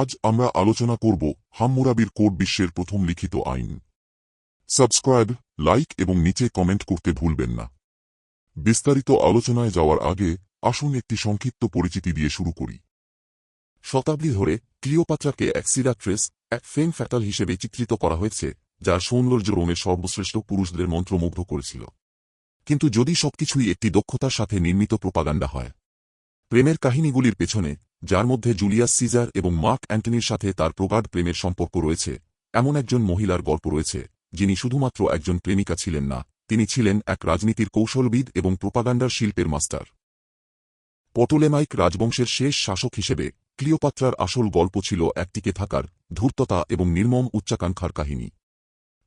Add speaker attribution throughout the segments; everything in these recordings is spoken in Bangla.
Speaker 1: আজ আমরা আলোচনা করব হাম্মুরাবির কোড বিশ্বের প্রথম লিখিত আইন। সাবস্ক্রাইব, লাইক এবং নিচে কমেন্ট করতে ভুলবেন না। বিস্তারিত আলোচনায় যাওয়ার আগে আসুন একটি সংক্ষিপ্ত পরিচিতি দিয়ে শুরু করি। শতাব্দী ধরে ক্লিওপাত্রাকে এক সিডাক্ট্রেস এক ফেম ফ্যাটাল হিসেবে চিত্রিত করা হয়েছে যা সৌন্দর্য রোমের সর্বশ্রেষ্ঠ পুরুষদের মন্ত্রমুগ্ধ করেছিল। কিন্তু যদি সবকিছুই একটি দক্ষতার সাথে নির্মিত প্রোপাগান্ডা হয়, প্রেমের কাহিনীগুলির পেছনে যার মধ্যে জুলিয়াস সিজার এবং মার্ক অ্যান্টনির সাথে তার প্রগাঢ় প্রেমের সম্পর্ক রয়েছে। এমন একজন মহিলার গল্প রয়েছে, যিনি শুধুমাত্র একজন প্রেমিকা ছিলেন না, তিনি ছিলেন এক রাজনীতির কৌশলবিদ এবং প্রোপাগান্ডার শিল্পের মাস্টার। পটোলেমাইক রাজবংশের শেষ শাসক হিসেবে ক্লিওপাত্রার আসল গল্প ছিল একটিকে থাকার ধূর্ততা এবং নির্মম উচ্চাকাঙ্ক্ষার কাহিনী।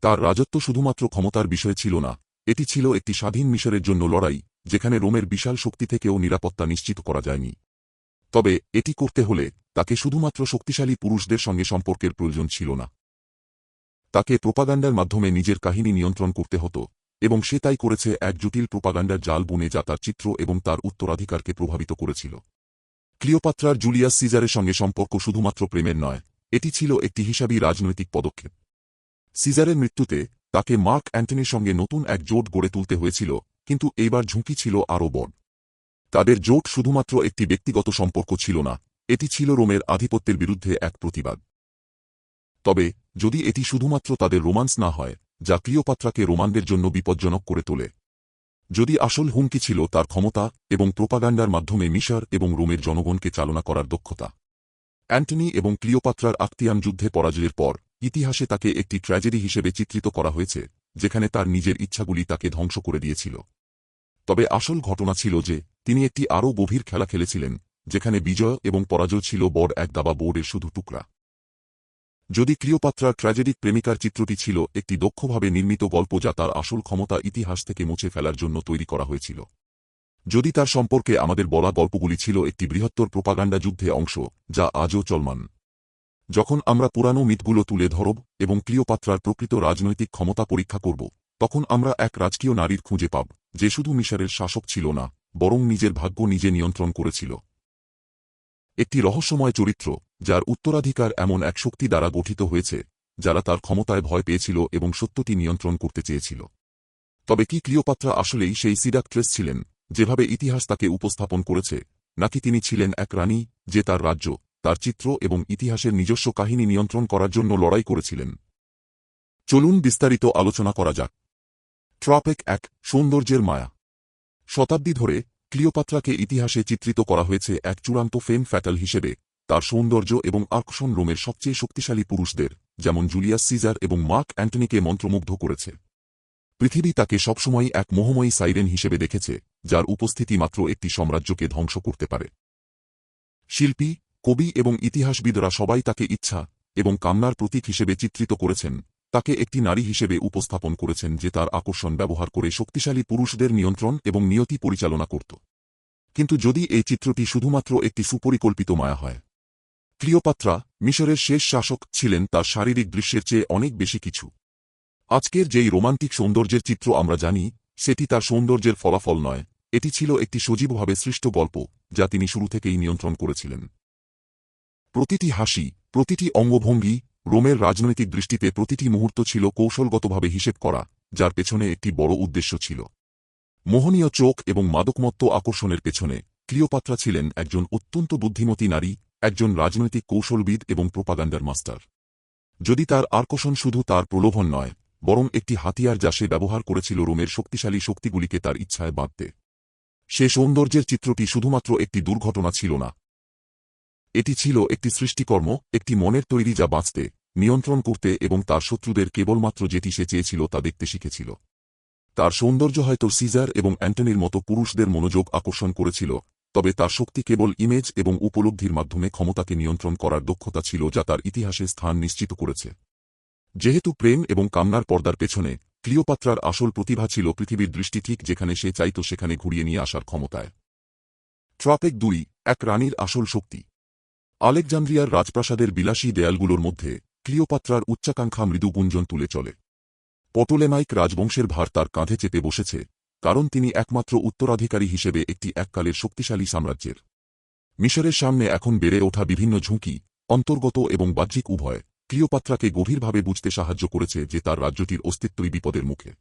Speaker 1: তার রাজত্ব শুধুমাত্র ক্ষমতার বিষয় ছিল না, এটি ছিল একটি স্বাধীন মিশরের জন্য লড়াই, যেখানে রোমের বিশাল শক্তি থেকেও নিরাপত্তা নিশ্চিত করা যায়নি। তবে এটি করতে হলে তাকে শুধুমাত্র শক্তিশালী পুরুষদের সঙ্গে সম্পর্কের প্রয়োজন ছিল না। তাকে প্রোপাগান্ডার মাধ্যমে নিজের কাহিনী নিয়ন্ত্রণ করতে হতো, এবং সে তাই করেছে এক জটিল প্রোপাগান্ডার জাল বুনে যা তার চিত্র এবং তার উত্তরাধিকারকে প্রভাবিত করেছিল। ক্লিওপাত্রার জুলিয়াস সিজারের সঙ্গে সম্পর্ক শুধুমাত্র প্রেমের নয়, এটি ছিল একটি হিসাবী রাজনৈতিক পদক্ষেপ। সিজারের মৃত্যুতে তাকে মার্ক অ্যান্টনির সঙ্গে নতুন এক জোট গড়ে তুলতে হয়েছিল, কিন্তু এইবার ঝুঁকি ছিল আরও বড়। তাদের জোট শুধুমাত্র একটি ব্যক্তিগত সম্পর্ক ছিল না, এটি ছিল রোমের আধিপত্যের বিরুদ্ধে এক প্রতিবাদ। তবে, যদি এটি শুধুমাত্র তাদের রোমান্স না হয়, যা ক্লিওপাত্রাকে রোমানদের জন্য বিপজ্জনক করে তোলে। যদি আসল হুমকি ছিল তার ক্ষমতা এবং প্রোপাগান্ডার মাধ্যমে মিশর এবং রোমের জনগণকে চালনা করার দক্ষতা। অ্যান্টনি এবং ক্লিওপাত্রার আক্তিয়ান যুদ্ধে পরাজয়ের পর, ইতিহাসে তাকে একটি ট্র্যাজেডি হিসেবে চিত্রিত করা হয়েছে, যেখানে তার নিজের ইচ্ছাগুলি তাকে ধ্বংস করে দিয়েছিল। তবে আসল ঘটনা ছিল যে তিনি একটি আরও গভীর খেলা খেলেছিলেন, যেখানে বিজয় এবং পরাজয় ছিল বড় এক দাবা বোর্ডের শুধু টুকরা। যদি ক্লিওপাত্রার ট্র্যাজেডিক প্রেমিকার চিত্রটি ছিল একটি দক্ষভাবে নির্মিত গল্প যা তার আসল ক্ষমতা ইতিহাস থেকে মুছে ফেলার জন্য তৈরি করা হয়েছিল। যদি তার সম্পর্কে আমাদের বলা গল্পগুলি ছিল একটি বৃহত্তর প্রোপাগান্ডা যুদ্ধে অংশ, যা আজও চলমান। যখন আমরা পুরানো মিথগুলো তুলে ধরব এবং ক্লিওপাত্রার প্রকৃত রাজনৈতিক ক্ষমতা পরীক্ষা করব, তখন আমরা এক রাজকীয় নারীর খুঁজে পাব, যে শুধু মিশরের শাসক ছিল না বরং নিজের ভাগ্য নিজে নিয়ন্ত্রণ করেছিল। একটি রহস্যময় চরিত্র, যার উত্তরাধিকার এমন এক শক্তি দ্বারা গঠিত হয়েছে, যারা তার ক্ষমতায় ভয় পেয়েছিল এবং সত্যটি নিয়ন্ত্রণ করতে চেয়েছিল। তবে কি ক্লিওপাত্রা আসলেই সেই সিডাক্ট্রেস ছিলেন, যেভাবে ইতিহাস তাকে উপস্থাপন করেছে, নাকি তিনি ছিলেন এক রানী, যে তার রাজ্য, তার চিত্র এবং ইতিহাসের নিজস্ব কাহিনী নিয়ন্ত্রণ করার জন্য লড়াই করেছিলেন? চলুন বিস্তারিত আলোচনা করা যাক। ট্রপেক এক সৌন্দর্যের মায়া। শতাব্দী ধরে ক্লিওপাত্রাকে ইতিহাসে চিত্রিত করা হয়েছে এক চূড়ান্ত ফেম ফ্যাটাল হিসেবে, তার সৌন্দর্য এবং আকর্ষণ রোমের সবচেয়ে শক্তিশালী পুরুষদের, যেমন জুলিয়াস সিজার এবং মার্ক অ্যান্টনিকে মন্ত্রমুগ্ধ করেছে। পৃথিবী তাকে সবসময় এক মোহময়ী সাইরেন হিসেবে দেখেছে, যার উপস্থিতি মাত্র একটি সাম্রাজ্যকে ধ্বংস করতে পারে। শিল্পী, কবি এবং ইতিহাসবিদরা সবাই তাকে ইচ্ছা এবং কামনার প্রতীক হিসেবে চিত্রিত করেছেন তাকে একটি নারী হিসেবে উপস্থাপন করেছেন যে তার আকর্ষণ ব্যবহার করে শক্তিশালী পুরুষদের নিয়ন্ত্রণ এবং নিয়তি পরিচালনা করত। কিন্তু যদি এই চিত্রটি শুধুমাত্র একটি সুপরিকল্পিত মায়া হয়, ক্লিওপাত্রা, মিশরের শেষ শাসক, ছিলেন তার শারীরিক দৃশ্যের চেয়ে অনেক বেশি কিছু। আজকের যেই রোমান্টিক সৌন্দর্যের চিত্র আমরা জানি, সেটি তার সৌন্দর্যের ফলাফল নয়, এটি ছিল একটি সজীবভাবে সৃষ্ট গল্প, যা তিনি শুরু থেকেই নিয়ন্ত্রণ করেছিলেন। প্রতিটি হাসি, প্রতিটি অঙ্গভঙ্গি রোমের রাজনৈতিক দৃষ্টিতে প্রতিটি মুহূর্ত ছিল কৌশলগতভাবে হিসেব করা, যার পেছনে একটি বড় উদ্দেশ্য ছিল। মোহনীয় চোখ এবং মাদকমত্ত আকর্ষণের পেছনে ক্লিওপাত্রা ছিলেন একজন অত্যন্ত বুদ্ধিমতী নারী, একজন রাজনৈতিক কৌশলবিদ এবং প্রোপাগান্ডার মাস্টার। যদি তার আকর্ষণ শুধু তার প্রলোভন নয়, বরং একটি হাতিয়ার যা সে ব্যবহার করেছিল রোমের শক্তিশালী শক্তিগুলিকে তার ইচ্ছায় বাঁধতে। সে সৌন্দর্যের চিত্রটি শুধুমাত্র একটি দুর্ঘটনা ছিল না এটি ছিল একটি সৃষ্টিকর্ম, একটি মনের তৈরি যা বাঁচতে, নিয়ন্ত্রণ করতে এবং তার শত্রুদের কেবলমাত্র যেটি সে চেয়েছিল তা দেখতে শিখেছিল। তার সৌন্দর্য হয়তো সিজার এবং অ্যান্টনির মতো পুরুষদের মনোযোগ আকর্ষণ করেছিল, তবে তার শক্তি কেবল ইমেজ এবং উপলব্ধির মাধ্যমে ক্ষমতাকে নিয়ন্ত্রণ করার দক্ষতা ছিল যা তার ইতিহাসে স্থান নিশ্চিত করেছে। যেহেতু প্রেম এবং কামনার পর্দার পেছনে, ক্লিওপাত্রার আসল প্রতিভা ছিল পৃথিবীর দৃষ্টি ঠিক যেখানে সে চাইত সেখানে ঘুরিয়ে নিয়ে আসার ক্ষমতায়। ট্রাপেক দুই, এক রানীর আসল শক্তি। আলেকজান্দ্রিয়ার রাজপ্রাসাদের বিলাসী দেয়ালগুলোর মধ্যে ক্লিওপাত্রার উচ্চাকাঙ্ক্ষা মৃদু গুঞ্জন তুলে চলে। পটোলেমাইক রাজবংশের ভার তার কাঁধে চেপে বসেছে, কারণ তিনি একমাত্র উত্তরাধিকারী হিসেবে একটি এককালের শক্তিশালী সাম্রাজ্যের। মিশরের সামনে এখন বেড়ে ওঠা বিভিন্ন ঝুঁকি, অন্তর্গত এবং বাহ্যিক উভয়, ক্লিওপাত্রাকে গভীরভাবে বুঝতে সাহায্য করেছে যে তার রাজ্যটির অস্তিত্বই বিপদের মুখে।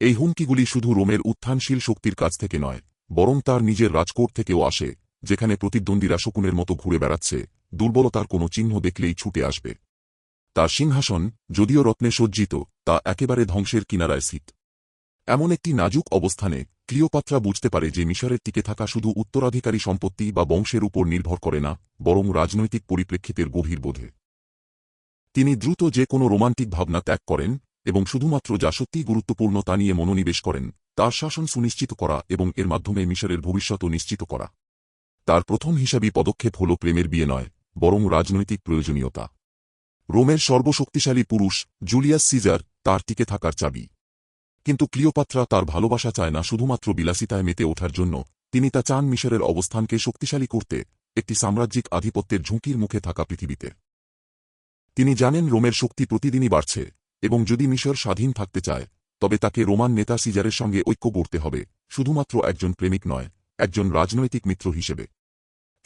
Speaker 1: এই হুমকিগুলি শুধু রোমের উত্থানশীল শক্তির কাছ থেকে নয়, বরং তার নিজের রাজকোট থেকেও আসে। যেখানে প্রতিদ্বন্দ্বীরা শকুনের মতো ঘুরে বেড়াচ্ছে, দুর্বলতার কোনো চিহ্ন দেখলেই ছুটে আসবে। তার সিংহাসন, যদিও রত্নে সজ্জিত, তা একেবারে ধ্বংসের কিনারায় স্থিত। এমন একটি নাজুক অবস্থানে ক্লিওপাত্রা বুঝতে পারে যে মিশরের টিকে থাকা শুধু উত্তরাধিকারী সম্পত্তি বা বংশের উপর নির্ভর করে না, বরং রাজনৈতিক পরিপ্রেক্ষিতের গভীর বোধে। তিনি দ্রুত যে কোনো রোমান্টিক ভাবনা ত্যাগ করেন, এবং শুধুমাত্র যা সত্যিই গুরুত্বপূর্ণ তা নিয়ে মনোনিবেশ করেন, তার শাসন সুনিশ্চিত করা এবং এর মাধ্যমে মিশরের ভবিষ্যৎও নিশ্চিত করা। তার প্রথম হিসাবী পদক্ষেপ হল প্রেমের বিয়ে নয়, বরং রাজনৈতিক প্রয়োজনীয়তা। রোমের সর্বশক্তিশালী পুরুষ জুলিয়াস সিজার তার টিকে থাকার চাবি। কিন্তু ক্লিওপাত্রা তার ভালোবাসা চায় না শুধুমাত্র বিলাসিতায় মেতে ওঠার জন্য, তিনি তা চান মিশরের অবস্থানকে শক্তিশালী করতে, একটি সাম্রাজ্যিক আধিপত্যের ঝুঁকির মুখে থাকা পৃথিবীতে। তিনি জানেন রোমের শক্তি প্রতিদিনই বাড়ছে, এবং যদি মিশর স্বাধীন থাকতে চায়, তবে তাকে রোমান নেতা সিজারের সঙ্গে ঐক্য করতে হবে, শুধুমাত্র একজন প্রেমিক নয়, একজন রাজনৈতিক মিত্র হিসেবে।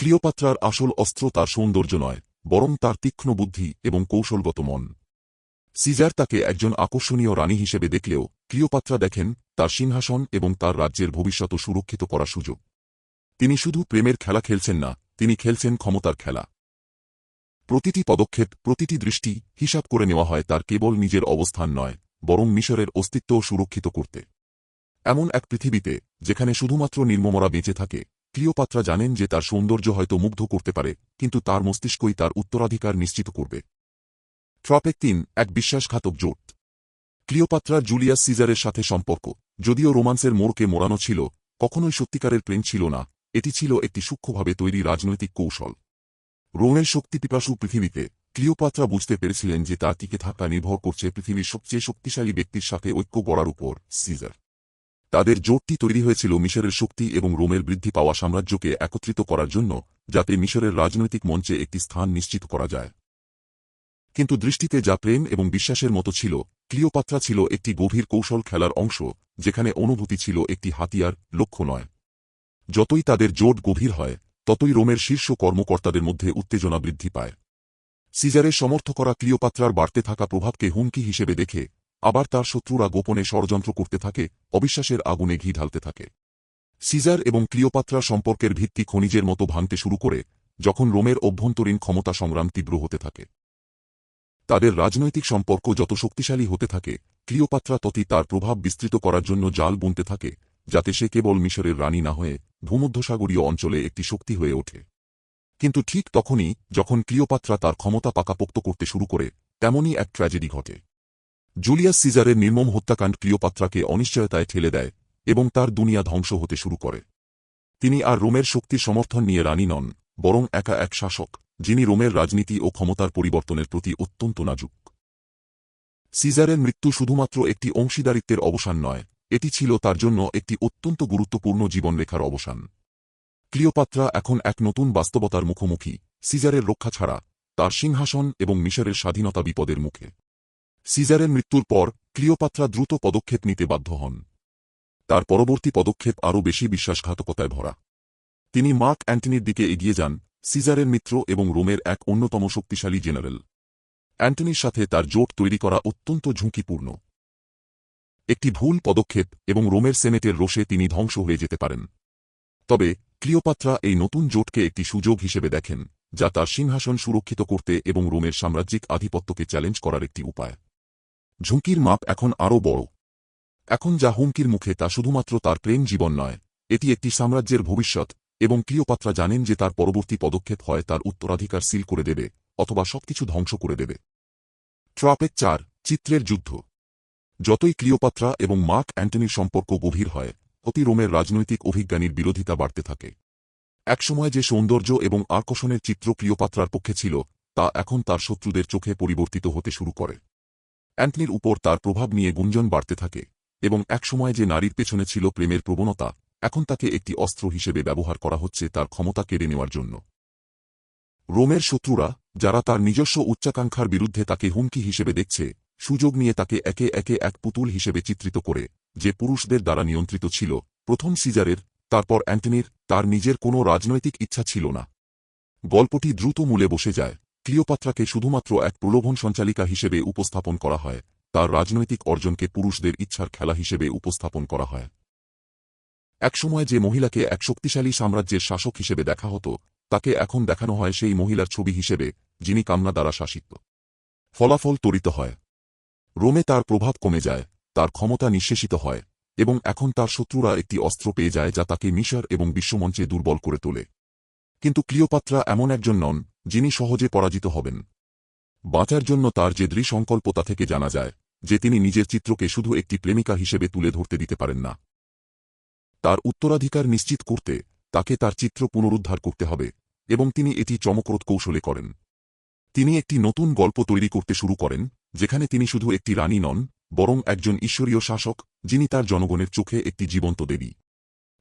Speaker 1: ক্লিওপাত্রার আসল অস্ত্র তার সৌন্দর্য নয়, বরং তার তীক্ষ্ণ বুদ্ধি এবং কৌশলগত মন। সিজার তাকে একজন আকর্ষণীয় রানী হিসেবে দেখলেও ক্লিওপাত্রা দেখেন তার সিংহাসন এবং তার রাজ্যের ভবিষ্যৎ সুরক্ষিত করার সুযোগ। তিনি শুধু প্রেমের খেলা খেলছেন না, তিনি খেলছেন ক্ষমতার খেলা। প্রতিটি পদক্ষেপ, প্রতিটি দৃষ্টি হিসাব করে নেওয়া হয় তার কেবল নিজের অবস্থান নয়, বরং মিশরের অস্তিত্বও সুরক্ষিত করতে। এমন এক পৃথিবীতে, যেখানে শুধুমাত্র নির্মমরা বেঁচে থাকে ক্লিওপাত্রা জানেন যে তার সৌন্দর্য হয়তো মুগ্ধ করতে পারে, কিন্তু তার মস্তিষ্কই তার উত্তরাধিকার নিশ্চিত করবে। ট্রপেক তিন, এক বিশ্বাসঘাতক জোট। ক্লিওপাত্রার জুলিয়াস সিজারের সাথে সম্পর্ক। যদিও রোমান্সের মোড়কে মোড়ানো ছিল, কখনোই সত্যিকারের প্রেম ছিল না, এটি ছিল একটি সূক্ষ্মভাবে তৈরি রাজনৈতিক কৌশল। রোমের শক্তিপিপাসু পৃথিবীতে, ক্লিওপাত্রা বুঝতে পেরেছিলেন যে তার টিকে থাকা নির্ভর করছে পৃথিবীর সবচেয়ে শক্তিশালী ব্যক্তির সাথে ঐক্য গড়ার উপর, সিজার। তাদের জোটটি তৈরি হয়েছিল মিশরের শক্তি এবং রোমের বৃদ্ধি পাওয়া সাম্রাজ্যকে একত্রিত করার জন্য, যাতে মিশরের রাজনৈতিক মঞ্চে একটি স্থান নিশ্চিত করা যায়। কিন্তু দৃষ্টিতে যা প্রেম এবং বিশ্বাসের মতো ছিল, ক্লিওপাত্রা ছিল একটি গভীর কৌশল খেলার অংশ, যেখানে অনুভূতি ছিল একটি হাতিয়ার, লক্ষ্য নয়। যতই তাদের জোট গভীর হয়, ততই রোমের শীর্ষ কর্মকর্তাদের মধ্যে উত্তেজনা বৃদ্ধি পায়। সিজারের সমর্থ করা ক্লিওপাত্রার বাড়তে থাকা প্রভাবকে হুমকি হিসেবে দেখে আবার তার শত্রুরা গোপনে ষড়যন্ত্র করতে থাকে, অবিশ্বাসের আগুনে ঘি ঢালতে থাকে। সিজার এবং ক্লিওপাত্রা সম্পর্কের ভিত্তি খনিজের মতো ভাঙতে শুরু করে, যখন রোমের অভ্যন্তরীণ ক্ষমতা সংগ্রাম তীব্র হতে থাকে। তাদের রাজনৈতিক সম্পর্ক যত শক্তিশালী হতে থাকে, ক্লিওপাত্রা ততই তার প্রভাব বিস্তৃত করার জন্য জাল বুনতে থাকে, যাতে সে কেবল মিশরের রানী না হয়ে ভূমধ্যসাগরীয় অঞ্চলে একটি শক্তি হয়ে ওঠে। কিন্তু ঠিক তখনই, যখন ক্লিওপাত্রা তার ক্ষমতা পাকাপোক্ত করতে শুরু করে, তেমনই এক ট্র্যাজেডি ঘটে। জুলিয়াস সিজারের নির্মম হত্যাকাণ্ড ক্লিওপাত্রাকে অনিশ্চয়তায় ঠেলে দেয় এবং তার দুনিয়া ধ্বংস হতে শুরু করে। তিনি আর রোমের শক্তির সমর্থন নিয়ে রানী নন, বরং একা এক শাসক, যিনি রোমের রাজনীতি ও ক্ষমতার পরিবর্তনের প্রতি অত্যন্ত নাজুক। সিজারের মৃত্যু শুধুমাত্র একটি অংশীদারিত্বের অবসান নয়, এটি ছিল তার জন্য একটি অত্যন্ত গুরুত্বপূর্ণ জীবনরেখার অবসান। ক্লিওপাত্রা এখন এক নতুন বাস্তবতার মুখোমুখি, সিজারের রক্ষা ছাড়া, তার সিংহাসন এবং মিশরের স্বাধীনতা বিপদের মুখে। সিজারের মৃত্যুর পর ক্লিওপাত্রা দ্রুত পদক্ষেপ নিতে বাধ্য হন। তার পরবর্তী পদক্ষেপ আরও বেশি বিশ্বাসঘাতকতায় ভরা। তিনি মার্ক অ্যান্টনির দিকে এগিয়ে যান, সিজারের মিত্র এবং রোমের এক অন্যতম শক্তিশালী জেনারেল। অ্যান্টনির সাথে তার জোট তৈরি করা অত্যন্ত ঝুঁকিপূর্ণ। একটি ভুল পদক্ষেপ এবং রোমের সেনেটের রোষে তিনি ধ্বংস হয়ে যেতে পারেন। তবে ক্লিওপাত্রা এই নতুন জোটকে একটি সুযোগ হিসেবে দেখেন, যা তার সিংহাসন সুরক্ষিত করতে এবং রোমের সাম্রাজ্যিক আধিপত্যকে চ্যালেঞ্জ করার একটি উপায়। ঝুঁকির মাপ এখন আরও বড়। এখন যা হুমকির মুখে তা শুধুমাত্র তার প্রেম জীবন নয়, এটি একটি সাম্রাজ্যের ভবিষ্যৎ, এবং ক্লিওপাত্রা জানেন যে তার পরবর্তী পদক্ষেপ হয় তার উত্তরাধিকার সিল করে দেবে, অথবা সবকিছু ধ্বংস করে দেবে। ট্রাপেক চার, চিত্রের যুদ্ধ। যতই ক্লিওপাত্রা এবং মার্ক অ্যান্টনির সম্পর্ক গভীর হয়, অতি রোমের রাজনৈতিক অভিজ্ঞানীর বিরোধিতা বাড়তে থাকে। একসময় যে সৌন্দর্য এবং আকর্ষণের চিত্র ক্লিওপাত্রার পক্ষে ছিল, তা এখন তার শত্রুদের চোখে পরিবর্তিত হতে শুরু করে। অ্যান্টনির উপর তার প্রভাব নিয়ে গুঞ্জন বাড়তে থাকে, এবং একসময় যে নারীর পেছনে ছিল প্রেমের প্রবণতা, এখন তাকে একটি অস্ত্র হিসেবে ব্যবহার করা হচ্ছে তার ক্ষমতা কেড়ে নেওয়ার জন্য। রোমের শত্রুরা, যারা তার নিজস্ব উচ্চাকাঙ্ক্ষার বিরুদ্ধে তাকে হুমকি হিসেবে দেখছে, সুযোগ নিয়ে তাকে একে একে এক পুতুল হিসেবে চিত্রিত করে, যে পুরুষদের দ্বারা নিয়ন্ত্রিত ছিল, প্রথম সিজারের, তারপর অ্যান্টনির, তার নিজের কোনো রাজনৈতিক ইচ্ছা ছিল না। গল্পটি দ্রুত মূলে বসে যায়। ক্লিওপাত্রাকে শুধুমাত্র এক প্রলোভন সঞ্চালিকা হিসেবে উপস্থাপন করা হয়, তার রাজনৈতিক অর্জনকে পুরুষদের ইচ্ছার খেলা হিসেবে উপস্থাপন করা হয়। একসময় যে মহিলাকে এক শক্তিশালী সাম্রাজ্যের শাসক হিসেবে দেখা হতো, তাকে এখন দেখানো হয় সেই মহিলার ছবি হিসেবে, যিনি কামনা দ্বারা শাসিত। ফলাফল তরিত হয়। রোমে তার প্রভাব কমে যায়, তার ক্ষমতা নিঃশেষিত হয়, এবং এখন তার শত্রুরা একটি অস্ত্র পেয়ে যায় যা তাকে মিশর এবং বিশ্বমঞ্চে দুর্বল করে তোলে। কিন্তু ক্লিওপাত্রা এমন একজন নন যিনি সহজে পরাজিত হবেন। বাঁচার জন্য তার যে দৃঢ়সংকল্প তা থেকে জানা যায়, যে তিনি নিজের চিত্রকে শুধু একটি প্রেমিকা হিসেবে তুলে ধরতে দিতে পারেন না। তার উত্তরাধিকার নিশ্চিত করতে তাকে তার চিত্র পুনরুদ্ধার করতে হবে, এবং তিনি এটি চমকরত কৌশলে করেন। তিনি একটি নতুন গল্প তৈরি করতে শুরু করেন, যেখানে তিনি শুধু একটি রানী নন, বরং একজন ঈশ্বরীয় শাসক, যিনি তার জনগণের চোখে একটি জীবন্ত দেবী।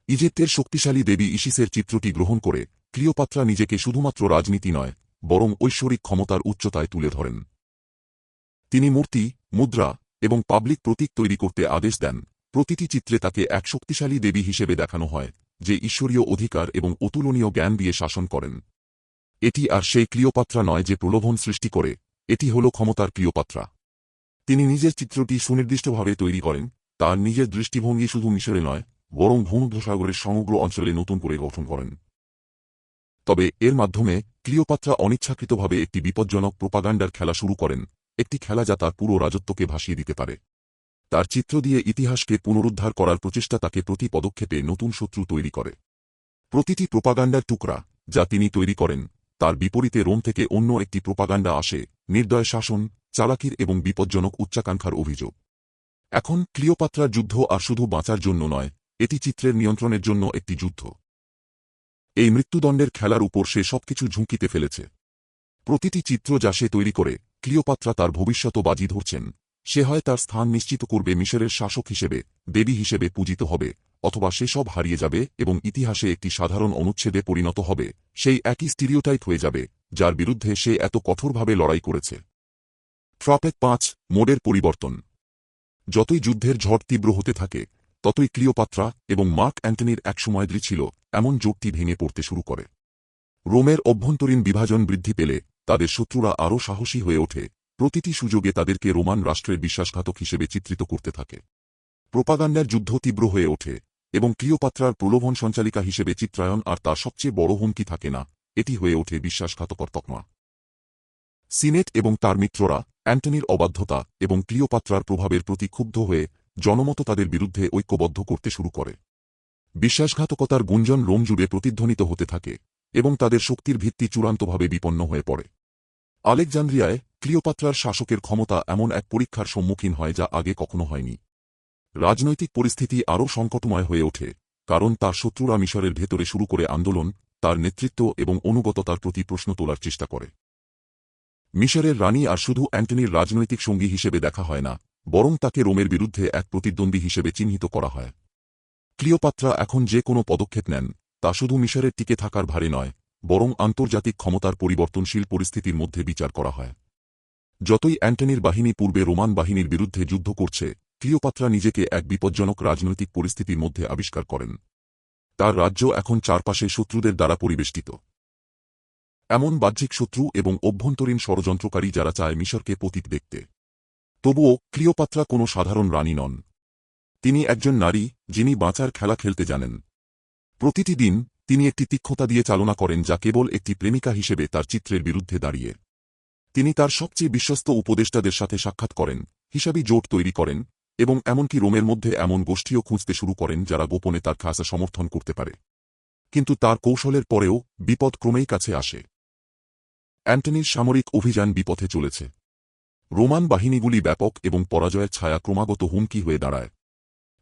Speaker 1: ইজিপ্টের শক্তিশালী দেবী ইসিসের চিত্রটি গ্রহণ করে ক্লিওপাত্রা নিজেকে শুধুমাত্র রাজনীতি নয়, বরং ঐশ্বরিক ক্ষমতার উচ্চতায় তুলে ধরেন। তিনি মূর্তি, মুদ্রা এবং পাবলিক প্রতীক তৈরি করতে আদেশ দেন। প্রতিটি চিত্রে তাকে এক শক্তিশালী দেবী হিসেবে দেখানো হয়, যে ঈশ্বরীয় অধিকার এবং অতুলনীয় জ্ঞান দিয়ে শাসন করেন। এটি আর সেই ক্লিওপাত্রা নয় যে প্রলোভন সৃষ্টি করে, এটি হল ক্ষমতার ক্লিওপাত্রা। তিনি নিজের চিত্রটি সুনির্দিষ্টভাবে তৈরি করেন, তার নিজের দৃষ্টিভঙ্গি শুধু মিশরে নয়, বরং ভূমধ্যসাগরের সমগ্র অঞ্চলে নতুন করে গঠন করেন। তবে এর মাধ্যমে ক্লিওপাত্রা অনিচ্ছাকৃতভাবে একটি বিপজ্জনক প্রোপাগান্ডার খেলা শুরু করেন, একটি খেলা যা তার পুরো রাজত্বকে ভাসিয়ে দিতে পারে। তার চিত্র দিয়ে ইতিহাসকে পুনরুদ্ধার করার প্রচেষ্টা তাকে প্রতি পদক্ষেপে নতুন শত্রু তৈরি করে। প্রতিটি প্রোপাগান্ডার টুকরা যা তিনি তৈরি করেন, তার বিপরীতে রোম থেকে অন্য একটি প্রোপাগান্ডা আসে, নির্দয় শাসন, চালাকির এবং বিপজ্জনক উচ্চাকাঙ্ক্ষার অভিযোগ। এখন ক্লিওপাত্রার যুদ্ধ আর শুধু বাঁচার জন্য নয়, এটি চিত্রের নিয়ন্ত্রণের জন্য একটি যুদ্ধ। এই মৃত্যুদণ্ডের খেলার উপর সে সবকিছু ঝুঁকিতে ফেলেছে। প্রতিটি চিত্র যা সে তৈরি করে, ক্লিওপাত্রা তার ভবিষ্যৎ বাজি ধরছেন। সে হয় তার স্থান নিশ্চিত করবে মিশরের শাসক হিসেবে, দেবী হিসেবে পূজিত হবে, অথবা সে সব হারিয়ে যাবে এবং ইতিহাসে একটি সাধারণ অনুচ্ছেদে পরিণত হবে। সেই একই স্টিরিওটাইপ হয়ে যাবে, যার বিরুদ্ধে সে এত কঠোরভাবে লড়াই করেছে। ট্রাপেক পাঁচ, মোডের পরিবর্তন। যতই যুদ্ধের ঝড় তীব্র হতে থাকে ততই ক্লিওপাত্রা এবং মার্ক অ্যান্টনির একসময় দৃ ছিল, এমন জোটটি ভেঙে পড়তে শুরু করে। রোমের অভ্যন্তরীণ বিভাজন বৃদ্ধি পেলে, তাদের শত্রুরা আরও সাহসী হয়ে ওঠে। প্রতিটি সুযোগে তাদেরকে রোমান রাষ্ট্রের বিশ্বাসঘাতক হিসেবে চিত্রিত করতে থাকে। প্রোপাগান্ডার যুদ্ধ তীব্র হয়ে ওঠে, এবং ক্লিওপাত্রার প্রলোভন সঞ্চালিকা হিসেবে চিত্রায়ন আর তার সবচেয়ে বড় হুমকি থাকে না, এটি হয়ে ওঠে বিশ্বাসঘাতকর তকমা। সিনেট এবং তার মিত্ররা অ্যান্টনির অবাধ্যতা এবং ক্লিওপাত্রার প্রভাবের প্রতি ক্ষুব্ধ হয়ে জনমত তাদের বিরুদ্ধে ঐক্যবদ্ধ করতে শুরু করে। বিশ্বাসঘাতকতার গুঞ্জন রোম জুড়ে প্রতিধ্বনিত হতে থাকে এবং তাদের শক্তির ভিত্তি চূড়ান্তভাবে বিপন্ন হয়ে পড়ে। আলেকজান্দ্রিয়ায় ক্লিওপাত্রার শাসকের ক্ষমতা এমন এক পরীক্ষার সম্মুখীন হয় যা আগে কখনো হয়নি। রাজনৈতিক পরিস্থিতি আরও সংকটময় হয়ে ওঠে, কারণ তার শত্রুরা মিশরের ভেতরে শুরু করে আন্দোলন, তার নেতৃত্ব এবং অনুগততার প্রতি প্রশ্ন তোলার চেষ্টা করে। মিশরের রানী আর শুধু অ্যান্টনির রাজনৈতিক সঙ্গী হিসেবে দেখা হয় না বরং তাকে রোমের বিরুদ্ধে এক প্রতিদ্বন্দ্বী হিসেবে চিহ্নিত করা হয়। ক্লিওপাত্রা এখন যে কোনো পদক্ষেপ নেন, তা শুধু মিশরের টিকে থাকার ভারে নয়, বরং আন্তর্জাতিক ক্ষমতার পরিবর্তনশীল পরিস্থিতির মধ্যে বিচার করা হয়। যতই অ্যান্টনির বাহিনী পূর্বে রোমান বাহিনীর বিরুদ্ধে যুদ্ধ করছে, ক্লিওপাত্রা নিজেকে এক বিপজ্জনক রাজনৈতিক পরিস্থিতির মধ্যে আবিষ্কার করেন। তার রাজ্য এখন চারপাশে শত্রুদের দ্বারা পরিবেষ্টিত। এমন বাহ্যিক শত্রু এবং অভ্যন্তরীণ ষড়যন্ত্রকারী যারা চায় মিশরকে পতীত দেখতে। তবুও ক্লিওপাত্রা কোনো সাধারণ রানী নন। তিনি একজন নারী, যিনি বাঁচার খেলা খেলতে জানেন। প্রতিটি দিন তিনি একটি তীক্ষ্ণতা দিয়ে চালনা করেন যা কেবল একটি প্রেমিকা হিসেবে তার চিত্রের বিরুদ্ধে দাঁড়িয়ে। তিনি তার সবচেয়ে বিশ্বস্ত উপদেষ্টাদের সাথে সাক্ষাৎ করেন, হিসাবি জোট তৈরি করেন, এবং এমনকি রোমের মধ্যে এমন গোষ্ঠীও খুঁজতে শুরু করেন যারা গোপনে তার খাসা সমর্থন করতে পারে। কিন্তু তার কৌশলের পরেও বিপদ ক্রমেই কাছে আসে। অ্যান্টনির সামরিক অভিযান বিপথে চলেছে। রোমান বাহিনীগুলি ব্যাপক এবং পরাজয়ের ছায়া ক্রমাগত হুমকি হয়ে দাঁড়ায়।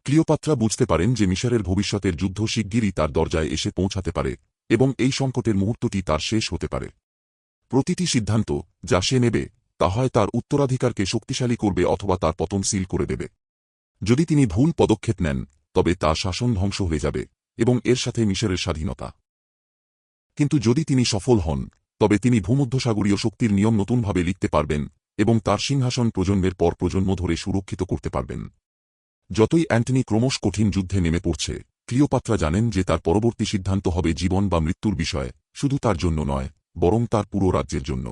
Speaker 1: ক্লিওপাত্রা বুঝতে পারেন যে মিশরের ভবিষ্যতের যুদ্ধ শিগগিরই তার দরজায় এসে পৌঁছাতে পারে এবং এই সংকটের মুহূর্তটি তার শেষ হতে পারে। প্রতিটি সিদ্ধান্ত যা সে নেবে, তা হয় তার উত্তরাধিকারকে শক্তিশালী করবে অথবা তার পতন সিল করে দেবে। যদি তিনি ভুল পদক্ষেপ নেন, তবে তা শাসন ধ্বংস হয়ে যাবে এবং এর সাথে মিশরের স্বাধীনতা। কিন্তু যদি তিনি সফল হন, তবে তিনি ভূমধ্যসাগরীয় শক্তির নিয়ম নতুনভাবে লিখতে পারবেন এবং তার সিংহাসন প্রজন্মের পর প্রজন্ম ধরে সুরক্ষিত করতে পারবেন। যতই অ্যান্টনি ক্রমশ কঠিন যুদ্ধে নেমে পড়ছে, ক্লিওপাত্রা জানেন যে তার পরবর্তী সিদ্ধান্ত হবে জীবন বা মৃত্যুর বিষয়, শুধু তার জন্য নয়, বরং তার পুরো রাজ্যের জন্য।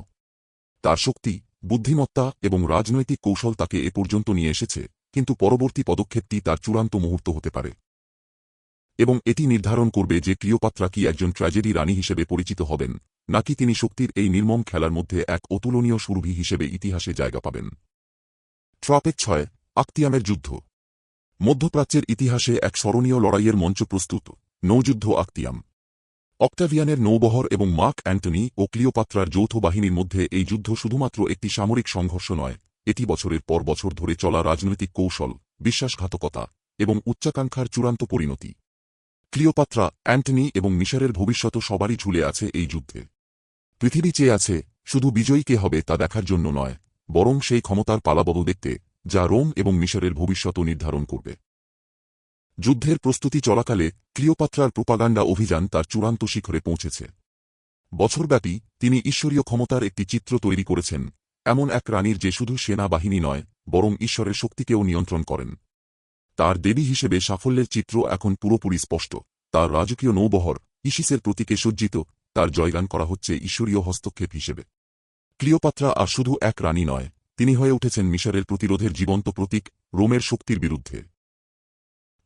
Speaker 1: তার শক্তি, বুদ্ধিমত্তা এবং রাজনৈতিক কৌশল তাকে এ পর্যন্ত নিয়ে এসেছে, কিন্তু পরবর্তী পদক্ষেপটি তার চূড়ান্ত মুহূর্ত হতে পারে। এবং এটি নির্ধারণ করবে যে ক্লিওপাত্রা কি একজন ট্র্যাজেডি রানী হিসেবে পরিচিত হবেন। নাকি তিনি শক্তির এই নির্মম খেলার মধ্যে এক অতুলনীয় সুরভি হিসেবে ইতিহাসে জায়গা পাবেন? ট্রাপেক ছয় আক্তিয়ামের যুদ্ধ। মধ্যপ্রাচ্যের ইতিহাসে এক স্মরণীয় লড়াইয়ের মঞ্চ প্রস্তুত, নৌযুদ্ধ আক্তিয়াম অক্টাভিয়ানের নৌবহর এবং মার্ক অ্যান্টনি ও ক্লিওপাত্রার যৌথ বাহিনীর মধ্যে এই যুদ্ধ শুধুমাত্র একটি সামরিক সংঘর্ষ নয়, এটি বছরের পর বছর ধরে চলা রাজনৈতিক কৌশল, বিশ্বাসঘাতকতা এবং উচ্চাকাঙ্ক্ষার চূড়ান্ত পরিণতি। ক্লিওপাত্রা, অ্যান্টনি এবং মিশরের ভবিষ্যৎ সবারই ঝুলে আছে এই যুদ্ধে। পৃথিবী চেয়ে আছে, শুধু বিজয়ী কে হবে তা দেখার জন্য নয়, বরং সেই ক্ষমতার পালাবদল দেখতে, যা রোম এবং মিশরের ভবিষ্যৎ নির্ধারণ করবে। যুদ্ধের প্রস্তুতি চলাকালে, ক্লিওপাত্রার প্রোপাগান্ডা অভিযান তার চূড়ান্ত শিখরে পৌঁছেছে। বছরব্যাপী, তিনি ঈশ্বরীয় ক্ষমতার একটি চিত্র তৈরি করেছেন, এমন এক রানীর যে শুধু সেনাবাহিনী নয়, বরং ঈশ্বরের শক্তিকেও নিয়ন্ত্রণ করেন। তার দেবী হিসেবে সাফল্যের চিত্র এখন পুরোপুরি স্পষ্ট, তার রাজকীয় নৌবহর, ইসিসের প্রতীকে সজ্জিত তার জয়গান করা হচ্ছে ঈশ্বরীয় হস্তক্ষেপ হিসেবে। ক্লিওপাত্রা আর শুধু এক রানী নয়, তিনি হয়ে উঠেছেন মিশরের প্রতিরোধের জীবন্ত প্রতীক রোমের শক্তির বিরুদ্ধে।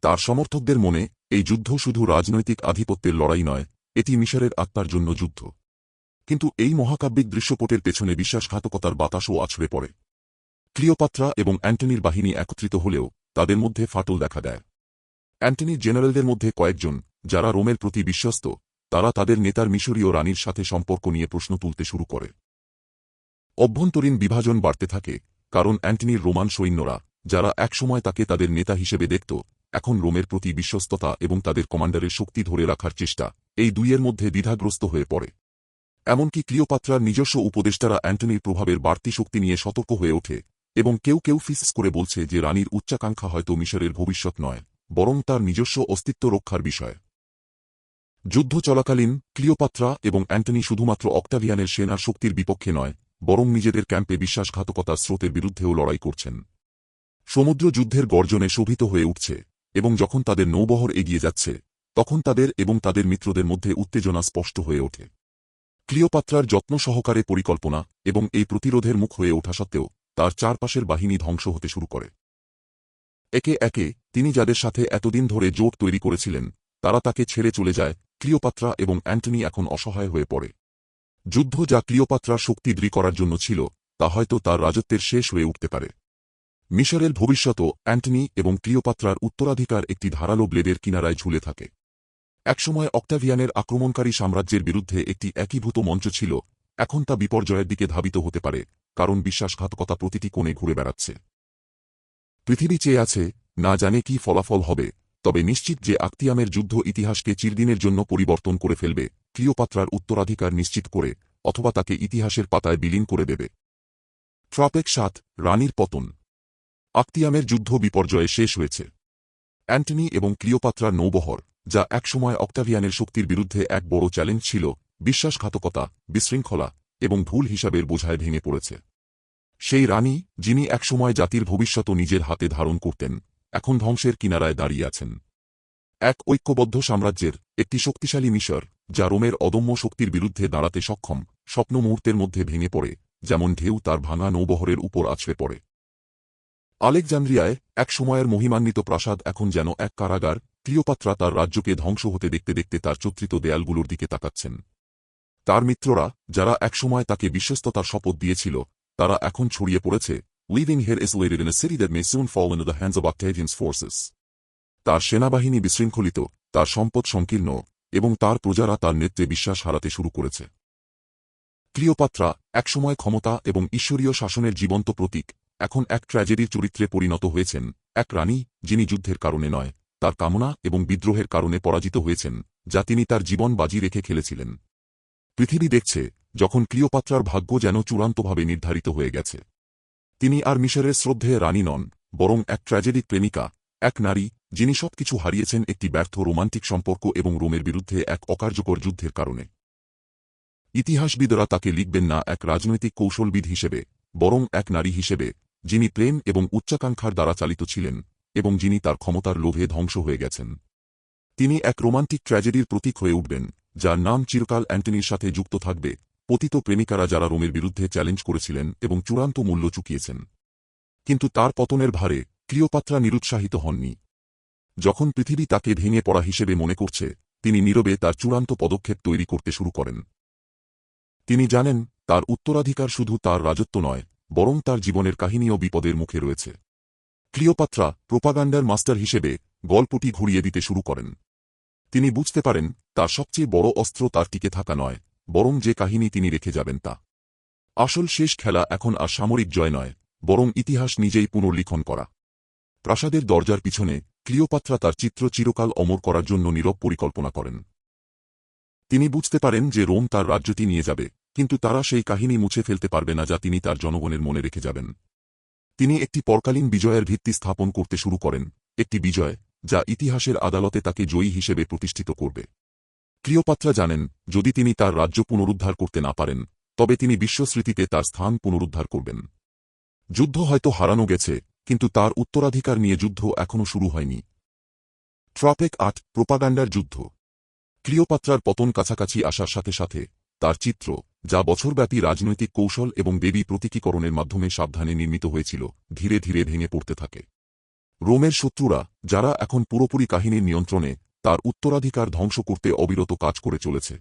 Speaker 1: তার সমর্থকদের মনে এই যুদ্ধ শুধু রাজনৈতিক আধিপত্যের লড়াই নয়, এটি মিশরের আত্মার জন্য যুদ্ধ। কিন্তু এই মহাকাব্যিক দৃশ্যপটের পেছনে বিশ্বাসঘাতকতার বাতাসও আছড়ে পড়ে। ক্লিওপাত্রা এবং অ্যান্টনির বাহিনী একত্রিত হলেও তাদের মধ্যে ফাটল দেখা দেয়। অ্যান্টনির জেনারেলদের মধ্যে কয়েকজন, যারা রোমের প্রতি বিশ্বস্ত তারা তাদের নেতার মিশরীয় রানীর সাথে সম্পর্ক নিয়ে প্রশ্ন তুলতে শুরু করে। অভ্যন্তরীণ বিভাজন বাড়তে থাকে, কারণ অ্যান্টনির রোমান সৈন্যরা, যারা একসময় তাকে তাদের নেতা হিসেবে দেখত, এখন রোমের প্রতি বিশ্বস্ততা এবং তাদের কমান্ডারের শক্তি ধরে রাখার চেষ্টা এই দুইয়ের মধ্যে দ্বিধাগ্রস্ত হয়ে পড়ে। এমনকি ক্লিওপাত্রার নিজস্ব উপদেষ্টারা অ্যান্টনির প্রভাবের বাড়তি শক্তি নিয়ে সতর্ক হয়ে ওঠে এবং কেউ কেউ ফিসস করে বলছে যে রানীর উচ্চাকাঙ্ক্ষা হয়তো মিশরের ভবিষ্যৎ নয়, বরং তার নিজস্ব অস্তিত্ব রক্ষার বিষয়। যুদ্ধ চলাকালীন, ক্লিওপাত্রা এবং অ্যান্টনি শুধুমাত্র অক্টাভিয়ানের সেনার শক্তির বিপক্ষে নয়, বরং নিজেদের ক্যাম্পে বিশ্বাসঘাতকতার স্রোতের বিরুদ্ধেও লড়াই করছেন। সমুদ্র যুদ্ধের গর্জনে শোভিত হয়ে উঠছে, এবং যখন তাদের নৌবহর এগিয়ে যাচ্ছে, তখন তাদের এবং তাদের মিত্রদের মধ্যে উত্তেজনা স্পষ্ট হয়ে ওঠে। ক্লিওপাত্রার যত্ন সহকারে পরিকল্পনা এবং এই প্রতিরোধের মুখ হয়ে ওঠা সত্ত্বেও, তার চারপাশের বাহিনী ধ্বংস হতে শুরু করে। একে একে, তিনি যাদের সাথে এতদিন ধরে জোট তৈরি করেছিলেন, তারা তাকে ছেড়ে চলে যায় ক্লিওপাত্রা এবং অ্যান্টনি এখন অসহায় হয়ে পড়ে। যুদ্ধ যা ক্লিওপাত্রার শক্তি দৃঢ় করার জন্য ছিল, তা হয়তো তার রাজত্বের শেষ হয়ে উঠতে পারে। মিশরের ভবিষ্যৎও অ্যান্টনি এবং ক্লিওপাত্রার উত্তরাধিকার একটি ধারালো ব্লেডের কিনারায় ঝুলে থাকে। একসময় অক্টাভিয়ানের আক্রমণকারী সাম্রাজ্যের বিরুদ্ধে একটি একীভূত মঞ্চ ছিল, এখন তা বিপর্যয়ের দিকে ধাবিত হতে পারে, কারণ বিশ্বাসঘাতকতা প্রতিটি কোণে ঘুরে বেড়াচ্ছে। পৃথিবী চেয়ে আছে, না জানে কি ফলাফল হবে তবে নিশ্চিত যে আক্তিয়ামের যুদ্ধ ইতিহাসকে চিরদিনের জন্য পরিবর্তন করে ফেলবে, ক্লিওপাত্রার উত্তরাধিকার নিশ্চিত করে, অথবা তাকে ইতিহাসের পাতায় বিলীন করে দেবে। ট্রাপেক সাত, রানীর পতন। আক্তিয়ামের যুদ্ধ বিপর্যয়ে শেষ হয়েছে। অ্যান্টনি এবং ক্লিওপাত্রার নৌবহর, যা একসময় অক্টাভিয়ানের শক্তির বিরুদ্ধে এক বড় চ্যালেঞ্জ ছিল, বিশ্বাসঘাতকতা, বিশৃঙ্খলা এবং ভুল হিসাবের বোঝায় ভেঙে পড়েছে। সেই রানী, যিনি একসময় জাতির ভবিষ্যৎ নিজের হাতে ধারণ করতেন এখন ধ্বংসের কিনারায় দাঁড়িয়ে আছেন। এক ঐক্যবদ্ধ সাম্রাজ্যের একটি শক্তিশালী মিশর, যা রোমের অদম্য শক্তির বিরুদ্ধে দাঁড়াতে সক্ষম, স্বপ্ন মুহূর্তের মধ্যে ভেঙে পড়ে, যেমন ঢেউ তার ভাঙা নৌবহরের উপর আছড়ে পড়ে। আলেকজান্দ্রিয়ায় এক সময়ের মহিমান্বিত প্রাসাদ এখন যেন এক কারাগার, ক্লিওপাত্রা তার রাজ্যকে ধ্বংস হতে দেখতে দেখতে তার চত্রিত দেয়ালগুলোর দিকে তাকাচ্ছেন। তার মিত্ররা, যারা একসময় তাকে বিশ্বস্ততার শপথ দিয়েছিল, তারা এখন ছড়িয়ে পড়েছে living here isolated in a city that may soon fall into the hands of Octavian's forces. তার সেনাবাহিনী বিশৃঙ্খলিত, তার সম্পদ সংকীর্ণ, এবং তার প্রজারা তার নেত্রে বিশ্বাস হারাতে শুরু করেছে। ক্লিওপাত্রা একসময় ক্ষমতা এবং ঈশ্বরীয় শাসনের জীবন্ত প্রতীক, এখন এক ট্র্যাজেডির চরিত্রে পরিণত হয়েছেন, এক রানী, যিনি যুদ্ধের কারণে নয়, তার কামনা এবং বিদ্রোহের কারণে পরাজিত হয়েছেন, যা তিনি তার জীবন বাজি রেখে খেলেছিলেন। পৃথিবী দেখছে, যখন ক্লিওপাত্রার ভাগ্য যেন চূড়ান্তভাবে নির্ধারিত হয়ে গেছে। তিনি আর মিশরের শ্রদ্ধেয় রানী নন, বরং এক ট্র্যাজেডিক প্রেমিকা, এক নারী, যিনি সবকিছু হারিয়েছেন একটি ব্যর্থ রোমান্টিক সম্পর্ক এবং রোমের বিরুদ্ধে এক অকার্যকর যুদ্ধের কারণে। ইতিহাসবিদরা তাকে লিখবেন না এক রাজনৈতিক কৌশলবিদ হিসেবে, বরং এক নারী হিসেবে, যিনি প্রেম এবং উচ্চাকাঙ্ক্ষার দ্বারা চালিত ছিলেন, এবং যিনি তার ক্ষমতার লোভে ধ্বংস হয়ে গেছেন। তিনি এক রোমান্টিক ট্র্যাজেডির প্রতীক হয়ে উঠবেন, যার নাম চিরকাল অ্যান্টনির সাথে যুক্ত থাকবে পতিত প্রেমিকারা যারা রোমের বিরুদ্ধে চ্যালেঞ্জ করেছিলেন এবং চূড়ান্ত মূল্য চুকিয়েছেন। কিন্তু তার পতনের ভারে ক্লিওপাত্রা নিরুৎসাহিত হননি। যখন পৃথিবী তাকে ভেঙে পড়া হিসেবে মনে করছে, তিনি নীরবে তার চূড়ান্ত পদক্ষেপ তৈরি করতে শুরু করেন। তিনি জানেন, তার উত্তরাধিকার শুধু তার রাজত্ব নয়, বরং তার জীবনের কাহিনীও বিপদের মুখে রয়েছে। ক্লিওপাত্রা প্রোপাগান্ডার মাস্টার হিসেবে গল্পটি ঘুরিয়ে দিতে শুরু করেন। তিনি বুঝতে পারেন, তার সবচেয়ে বড় অস্ত্র তার টিকে থাকা নয় বরং যে কাহিনী তিনি রেখে যাবেন তা। আসল শেষ খেলা এখন আর সামরিক জয় নয়, বরং ইতিহাস নিজেই পুনর্লিখন করা। প্রাসাদের দরজার পিছনে ক্লিওপাত্রা তার চিত্র চিরকাল অমর করার জন্য নীরব পরিকল্পনা করেন। তিনি বুঝতে পারেন যে রোম তার রাজ্যটি নিয়ে যাবে, কিন্তু তারা সেই কাহিনী মুছে ফেলতে পারবে না যা তিনি তার জনগণের মনে রেখে যাবেন। তিনি একটি পরকালীন বিজয়ের ভিত্তি স্থাপন করতে শুরু করেন, একটি বিজয় যা ইতিহাসের আদালতে তাকে জয়ী হিসেবে প্রতিষ্ঠিত করবে। ক্লিওপাত্রা জানেন, যদি তিনি তার রাজ্য পুনরুদ্ধার করতে না পারেন, তবে তিনি বিশ্বস্মৃতিতে তার স্থান পুনরুদ্ধার করবেন। যুদ্ধ হয়তো হারানো গেছে, কিন্তু তার উত্তরাধিকার নিয়ে যুদ্ধ এখনও শুরু হয়নি। ট্রাপেক আট, প্রোপাগান্ডার যুদ্ধ। ক্লিওপাত্রার পতন কাছাকাছি আসার সাথে সাথে, তার চিত্র, যা বছরব্যাপী রাজনৈতিক কৌশল এবং দেবী প্রতীকীকরণের মাধ্যমে সাবধানে নির্মিত হয়েছিল, ধীরে ধীরে ভেঙে পড়তে থাকে। রোমের শত্রুরা, যারা এখন পুরোপুরি কাহিনীর নিয়ন্ত্রণে তার উত্তরাধিকার ধ্বংস করতে অবিরত কাজ করে চলেছে।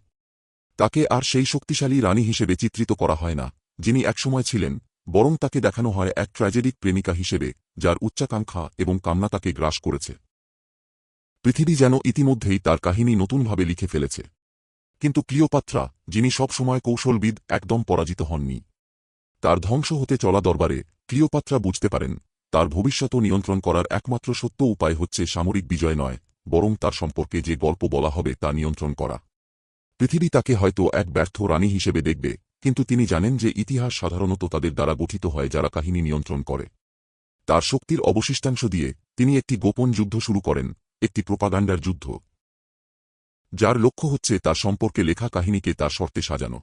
Speaker 1: তাকে আর সেই শক্তিশালী রানী হিসেবে চিত্রিত করা হয় না, যিনি একসময় ছিলেন, বরং তাকে দেখানো হয় এক ট্র্যাজেডিক প্রেমিকা হিসেবে, যার উচ্চাকাঙ্ক্ষা এবং কামনা তাকে গ্রাস করেছে। পৃথিবী যেন ইতিমধ্যেই তার কাহিনী নতুনভাবে লিখে ফেলেছে। কিন্তু ক্লিওপাত্রা, যিনি সবসময় কৌশলবিদ, একদম পরাজিত হননি। তার ধ্বংস হতে চলা দরবারে ক্লিওপাত্রা বুঝতে পারেন, তার ভবিষ্যৎ নিয়ন্ত্রণ করার একমাত্র সত্য উপায় হচ্ছে সামরিক বিজয় নয় বরং তার সম্পর্কে যে গল্প বলা হবে তা নিয়ন্ত্রণ করা। পৃথিবী তাকে হয়তো এক ব্যর্থ রানী হিসেবে দেখবে, কিন্তু তিনি জানেন যে ইতিহাস সাধারণত তাদের দ্বারা গঠিত হয় যারা কাহিনী নিয়ন্ত্রণ করে। তার শক্তির অবশিষ্টাংশ দিয়ে তিনি একটি গোপন যুদ্ধ শুরু করেন, একটি প্রোপাগান্ডার যুদ্ধ। যার লক্ষ্য হচ্ছে তার সম্পর্কে লেখা কাহিনীকে তার শর্তে সাজানো।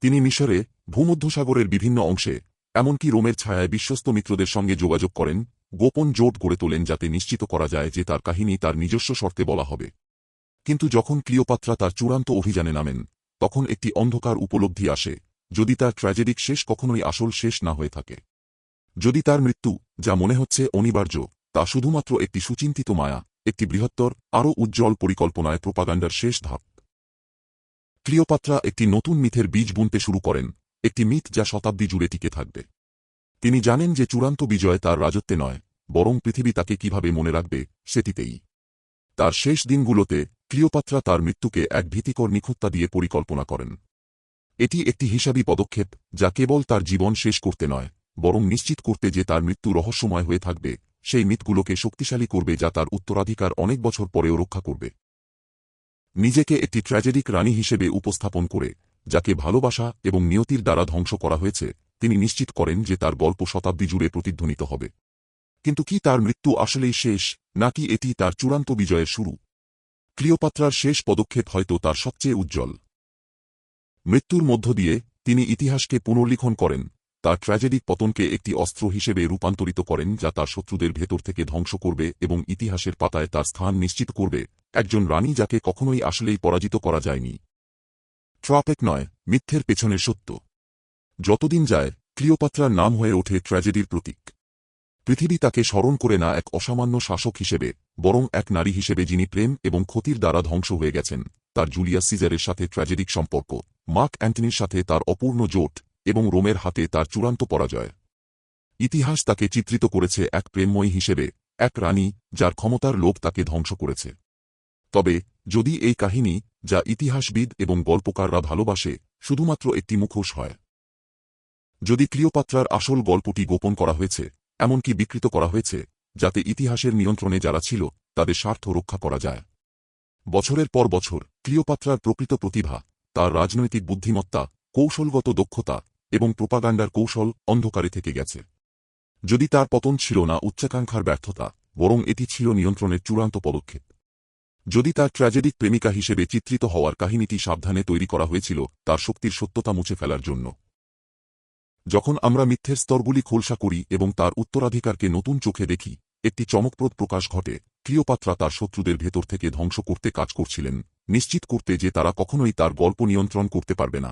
Speaker 1: তিনি মিশরে, ভূমধ্যসাগরের বিভিন্ন অংশে, এমনকি রোমের ছায়ায় বিশ্বস্ত মিত্রদের সঙ্গে যোগাযোগ করেন গোপন জোট গড়ে তোলেন যাতে নিশ্চিত করা যায় যে তার কাহিনী তার নিজস্ব শর্তে বলা হবে। কিন্তু যখন ক্লিওপাত্রা তার চূড়ান্ত অভিযানে নামেন, তখন একটি অন্ধকার উপলব্ধি আসে, যদি তার ট্র্যাজেডিক শেষ কখনোই আসল শেষ না হয়ে থাকে। যদি তার মৃত্যু, যা মনে হচ্ছে অনিবার্য, তা শুধুমাত্র একটি সুচিন্তিত মায়া, একটি বৃহত্তর, আরও উজ্জ্বল পরিকল্পনায় প্রোপাগান্ডার শেষ ধাপ। ক্লিওপাত্রা একটি নতুন মিথের বীজ বুনতে শুরু করেন, একটি মিথ যা শতাব্দী জুড়ে টিকে থাকবে। তিনি জানেন যে চূড়ান্ত বিজয় তার রাজত্বে নয়, বরং পৃথিবী তাকে কীভাবে মনে রাখবে সেটিতেই। তার শেষ দিনগুলোতে ক্লিওপাত্রা তার মৃত্যুকে এক ভীতিকর নিখুঁত্তা দিয়ে পরিকল্পনা করেন। এটি একটি হিসাবী পদক্ষেপ যা কেবল তার জীবন শেষ করতে নয়, বরং নিশ্চিত করতে যে তার মৃত্যু রহস্যময় হয়ে থাকবে, সেই মিথগুলোকে শক্তিশালী করবে যা তার উত্তরাধিকার অনেক বছর পরেও রক্ষা করবে। নিজেকে একটি ট্র্যাজেডিক রানী হিসেবে উপস্থাপন করে, যাকে ভালোবাসা এবং নিয়তির দ্বারা ধ্বংস করা হয়েছে তিনি নিশ্চিত করেন যে তার গল্প শতাব্দী জুড়ে প্রতিধ্বনিত হবে। কিন্তু কি তার মৃত্যু আসলেই শেষ, নাকি এটি তার চূড়ান্ত বিজয়ের শুরু? ক্লিওপাত্রার শেষ পদক্ষেপ হয়তো তার সবচেয়ে উজ্জ্বল। মৃত্যুর মধ্য দিয়ে তিনি ইতিহাসকে পুনর্লিখন করেন, তার ট্র্যাজেডিক পতনকে একটি অস্ত্র হিসেবে রূপান্তরিত করেন যা তার শত্রুদের ভেতর থেকে ধ্বংস করবে এবং ইতিহাসের পাতায় তার স্থান নিশ্চিত করবে, একজন রানী যাকে কখনোই আসলেই পরাজিত করা যায়নি। ট্রাপেক নয়, মিথ্যের পেছনের সত্য। যতদিন যায়, ক্লিওপাত্রার নাম হয়ে ওঠে ট্র্যাজেডির প্রতীক। পৃথিবী তাকে স্মরণ করে না এক অসামান্য শাসক হিসেবে, বরং এক নারী হিসেবে যিনি প্রেম এবং ক্ষতির দ্বারা ধ্বংস হয়ে গেছেন, তার জুলিয়াস সিজারের সাথে ট্র্যাজেডিক সম্পর্ক, মার্ক অ্যান্টনির সাথে তার অপূর্ণ জোট, এবং রোমের হাতে তার চূড়ান্ত পরাজয়। ইতিহাস তাকে চিত্রিত করেছে এক প্রেমময়ী হিসেবে, এক রানী, যার ক্ষমতার লোভ তাকে ধ্বংস করেছে। তবে, যদি এই কাহিনী, যা ইতিহাসবিদ এবং গল্পকাররা ভালোবাসে, শুধুমাত্র একটি মুখোশ হয় যদি ক্লিওপাত্রার আসল গল্পটি গোপন করা হয়েছে, এমনকি বিকৃত করা হয়েছে, যাতে ইতিহাসের নিয়ন্ত্রণে যারা ছিল, তাদের স্বার্থ রক্ষা করা যায়। বছরের পর বছর, ক্লিওপাত্রার প্রকৃত প্রতিভা, তার রাজনৈতিক বুদ্ধিমত্তা, কৌশলগত দক্ষতা, এবং প্রোপাগান্ডার কৌশল অন্ধকারে থেকে গেছে। যদি তার পতন ছিল না উচ্চাকাঙ্ক্ষার ব্যর্থতা, বরং এটি ছিল নিয়ন্ত্রণের চূড়ান্ত পদক্ষেপ। যদি তার ট্র্যাজেডিক প্রেমিকা হিসেবে চিত্রিত হওয়ার কাহিনীটি সাবধানে তৈরি করা হয়েছিল, তার শক্তির সত্যতা মুছে ফেলার জন্য। যখন আমরা মিথ্যের স্তরগুলি খোলসা করি এবং তার উত্তরাধিকারকে নতুন চোখে দেখি, একটি চমকপ্রদ প্রকাশ ঘটে। ক্লিওপাত্রা তার শত্রুদের ভেতর থেকে ধ্বংস করতে কাজ করছিলেন, নিশ্চিত করতে যে তারা কখনোই তার গল্প নিয়ন্ত্রণ করতে পারবে না।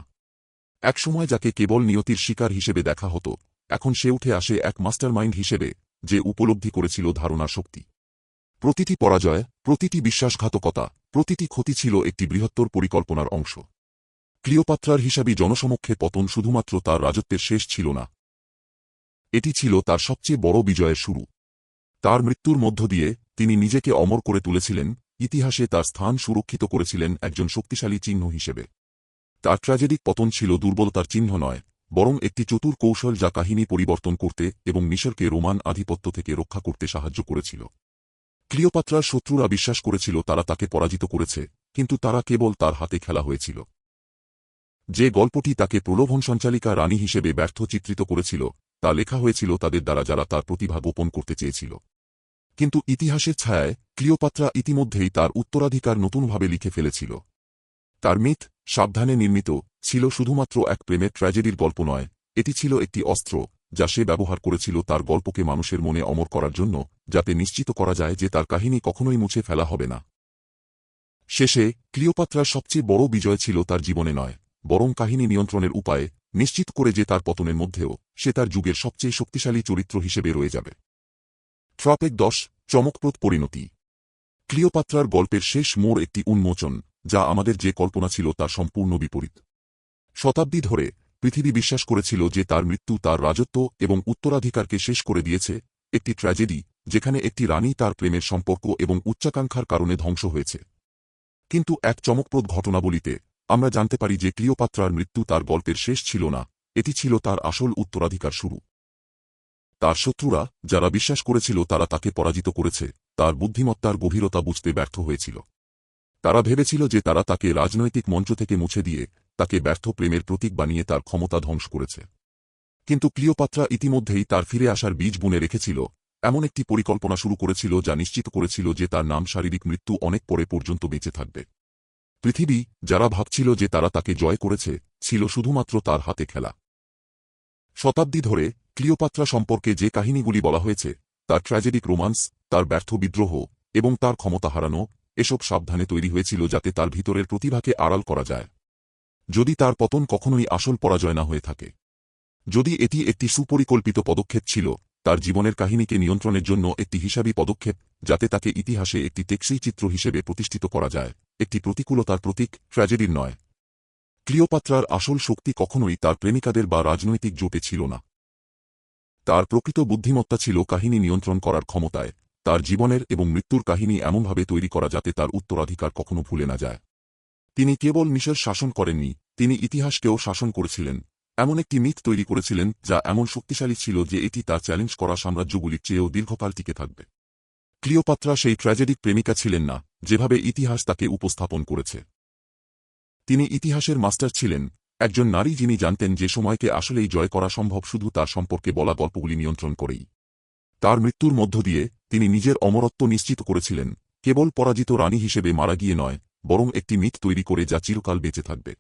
Speaker 1: একসময় যাকে কেবল নিয়তির শিকার হিসেবে দেখা হতো, এখন সে উঠে আসে এক মাস্টারমাইন্ড হিসেবে, যে উপলব্ধি করেছিল ধারণার শক্তি। প্রতিটি পরাজয়, প্রতিটি বিশ্বাসঘাতকতা, প্রতিটি ক্ষতি ছিল একটি বৃহত্তর পরিকল্পনার অংশ। ক্লিওপাত্রার হিসাবে জনসমক্ষে পতন শুধুমাত্র তার রাজত্বের শেষ ছিল না। এটি ছিল তার সবচেয়ে বড় বিজয়ের শুরু। তার মৃত্যুর মধ্য দিয়ে তিনি নিজেকে অমর করে তুলেছিলেন, ইতিহাসে তার স্থান সুরক্ষিত করেছিলেন একজন শক্তিশালী চিহ্ন হিসেবে। তার ট্র্যাজেডিক পতন ছিল দুর্বলতার চিহ্ন নয়, বরং একটি চতুর কৌশল যা কাহিনী পরিবর্তন করতে এবং মিশরকে রোমান আধিপত্য থেকে রক্ষা করতে সাহায্য করেছিল। ক্লিওপাত্রার শত্রুরা বিশ্বাস করেছিল তারা তাকে পরাজিত করেছে, কিন্তু তারা কেবল তার হাতে খেলা হয়েছিল। যে গল্পটি তাকে প্রলোভন সঞ্চালিকা রানী হিসেবে ব্যর্থ চিত্রিত করেছিল, তা লেখা হয়েছিল তাদের দ্বারা যারা তার প্রতিভা গোপন করতে চেয়েছিল। কিন্তু ইতিহাসের ছায়ায় ক্লিওপাত্রা ইতিমধ্যেই তার উত্তরাধিকার নতুনভাবে লিখে ফেলেছিল। তার মিথ, সাবধানে নির্মিত, ছিল শুধুমাত্র এক প্রেমের ট্র্যাজেডির গল্প নয়, এটি ছিল একটি অস্ত্র, যা সে ব্যবহার করেছিল তার গল্পকে মানুষের মনে অমর করার জন্য, যাতে নিশ্চিত করা যায় যে তার কাহিনী কখনোই মুছে ফেলা হবে না। শেষে ক্লিওপাত্রার সবচেয়ে বড় বিজয় ছিল তার জীবনে নয় বরং কাহিনী নিয়ন্ত্রণের উপায়ে নিশ্চিত করে যে তার পতনের মধ্যেও সে তার যুগের সবচেয়ে শক্তিশালী চরিত্র হিসেবে রয়ে যাবে। ট্রাপেক দশ, চমকপ্রদ পরিণতি। ক্লিওপাত্রার গল্পের শেষ মোড় একটি উন্মোচন, যা আমাদের যে কল্পনা ছিল তার সম্পূর্ণ বিপরীত। শতাব্দী ধরে পৃথিবী বিশ্বাস করেছিল যে তার মৃত্যু তার রাজত্ব এবং উত্তরাধিকারকে শেষ করে দিয়েছে একটি ট্র্যাজেডি, যেখানে একটি রানী তার প্রেমের সম্পর্ক এবং উচ্চাকাঙ্ক্ষার কারণে ধ্বংস হয়েছে। কিন্তু এক চমকপ্রদ ঘটনাবলিতে আমরা জানতে পারি যে ক্লিওপাত্রার মৃত্যু তার গল্পের শেষ ছিল না, এটি ছিল তার আসল উত্তরাধিকার শুরু। তার শত্রুরা, যারা বিশ্বাস করেছিল তারা তাকে পরাজিত করেছে, তার বুদ্ধিমত্তার গভীরতা বুঝতে ব্যর্থ হয়েছিল। তারা ভেবেছিল যে তারা তাকে রাজনৈতিক মঞ্চ থেকে মুছে দিয়ে, তাকে ব্যর্থ প্রেমের প্রতীক বানিয়ে তার ক্ষমতা ধ্বংস করেছে। কিন্তু ক্লিওপাত্রা ইতিমধ্যেই তার ফিরে আসার বীজ বুনে রেখেছিল, এমন একটি পরিকল্পনা শুরু করেছিল যা নিশ্চিত করেছিল যে তার নাম শারীরিক মৃত্যু অনেক পরে পর্যন্ত বেঁচে থাকবে। পৃথিবী, যারা ভাবছিল যে তারা তাকে জয় করেছে, ছিল শুধুমাত্র তার হাতে খেলা। শতাব্দী ধরে, ক্লিওপাত্রা সম্পর্কে যে কাহিনীগুলি বলা হয়েছে, তার ট্র্যাজেডিক রোমান্স, তার ব্যর্থ বিদ্রোহ, এবং তার ক্ষমতা হারানো, এসব সাবধানে তৈরি হয়েছিল যাতে তার ভিতরের প্রতিভাকে আড়াল করা যায়। যদি তার পতন কখনোই আসল পরাজয় না হয়ে থাকে। যদি এটি একটি সুপরিকল্পিত পদক্ষেপ ছিল, তার জীবনের কাহিনীকে নিয়ন্ত্রণের জন্য একটি হিসাবী পদক্ষেপ, যাতে তাকে ইতিহাসে একটি টেকসই চিত্র হিসেবে প্রতিষ্ঠিত করা যায়। একটি প্রতিকূলতার প্রতীক, ট্র্যাজেডির নয়। ক্লিওপাত্রার আসল শক্তি কখনোই তার প্রেমিকাদের বা রাজনৈতিক জোটে ছিল না। তার প্রকৃত বুদ্ধিমত্তা ছিল কাহিনী নিয়ন্ত্রণ করার ক্ষমতায়, তার জীবনের এবং মৃত্যুর কাহিনী এমনভাবে তৈরি করা যাতে তার উত্তরাধিকার কখনো ভুলে না যায়। তিনি কেবল মিশর শাসন করেননি, তিনি ইতিহাসকেও শাসন করেছিলেন। এমন একটি মিথ তৈরি করেছিলেন, যা এমন শক্তিশালী ছিল যে এটি তার চ্যালেঞ্জ করা সাম্রাজ্যগুলির চেয়েও দীর্ঘকাল টিকে থাকবে। ক্লিওপাত্রা সেই ট্র্যাজেডিক প্রেমিকা ছিলেন না যেভাবে ইতিহাস তাকে উপস্থাপন করেছে। তিনি ইতিহাসের মাস্টার ছিলেন, একজন নারী যিনি জানতেন যে সময়কে আসলেই জয় করা সম্ভব শুধু তার সম্পর্কে বলা গল্পগুলি নিয়ন্ত্রণ করেই। তার মৃত্যুর মধ্য দিয়ে তিনি নিজের অমরত্ব নিশ্চিত করেছিলেন, কেবল পরাজিত রানী হিসেবে মারা গিয়ে নয়, বরং একটি মিথ তৈরি করে যা চিরকাল বেঁচে থাকবে।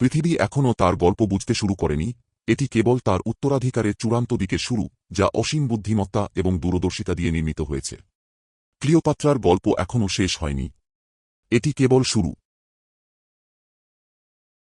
Speaker 1: পৃথিবী এখনও তার গল্প বুঝতে শুরু করেনি, এটি কেবল তার উত্তরাধিকারের চূড়ান্ত দিকে শুরু, যা অসীম বুদ্ধিমত্তা এবং দূরদর্শিতা দিয়ে নির্মিত হয়েছে। ক্লিওপাত্রার গল্প এখনও শেষ হয়নি। এটি কেবল শুরু।